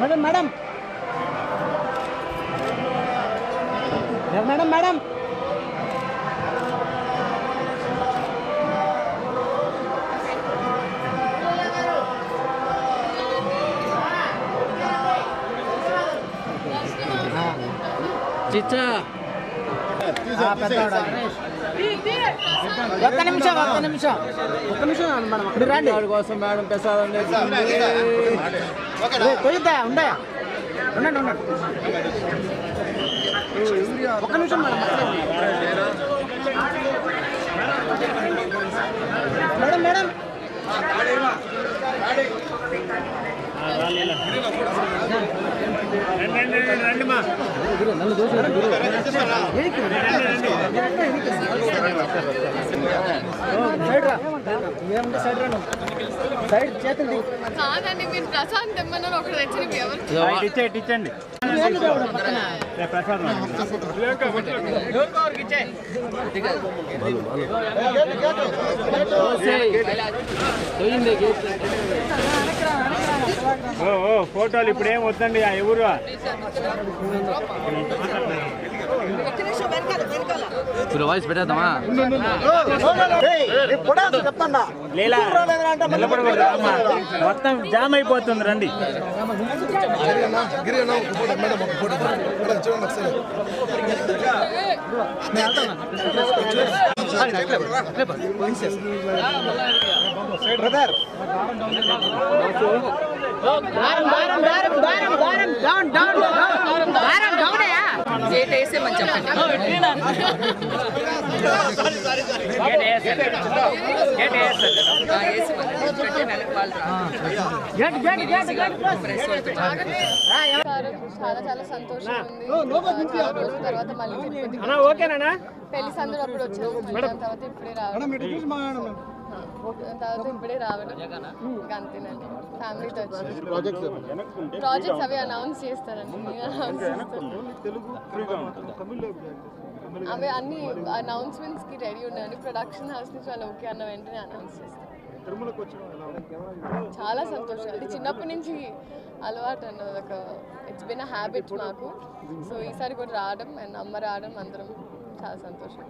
Madam madam madam madam చిచ్చా ఒక్క నిమిషం ఒక్క నిమిషం. ఒక్క నిమిషం మేడం. అక్కడ రండి. కోసం మేడం ప్రసాదం. కొయ్యద్దా? ఉండే ఉండండి ఉండండి. ఒక్క నిమిషం మేడం. కాదండి మీరు ప్రశాంత్ తెమ్మన్నారు ఒకటి తెచ్చిన ఎవరు ఏంది దేవుడు ఫోటోలు ఇప్పుడు ఏం వద్దండి ఆ ఎవరు? ఇప్పుడు వాయిస్ పెట్టేద్దామా. మొత్తం జామ్ అయిపోతుంది రండి బ్రదర్ దారం దారం దారం దారం దారం డౌన్ డౌన్ డౌన్ దారం డౌన్ అయ్యా గేట్ వేసేమని చాలా చాలా సంతోషం ఉంది తర్వాత మళ్ళీ పెళ్ళి సందర్భం అప్పుడు తర్వాత ఇప్పుడే రావడం తర్వాత ఇప్పుడే రావడం. అంతేనండి. ఫ్యామిలీతో వచ్చి ప్రాజెక్ట్స్ అవి అనౌన్స్ చేస్తారండి. నేను అనౌన్స్ చేస్తాను అవి అన్ని అనౌన్స్మెంట్స్కి రెడీ ఉన్నాయండి. ప్రొడక్షన్ హౌస్ నుంచి వాళ్ళు ఓకే అన్న వెంటనే అనౌన్స్ చేస్తారు. చాలా సంతోషం. అది చిన్నప్పటి నుంచి అలవాటు అన్నది ఒక ఇట్స్ బిన్ అ హ్యాబిట్ మాకు. సో ఈసారి కూడా రావడం అండ్ అమ్మ రావడం అందరం చాలా సంతోషం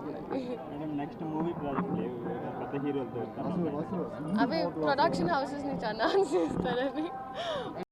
నెక్స్ట్ మూవీ అవి ప్రొడక్షన్ హౌసెస్ నుంచి అనౌన్స్ చేస్తారని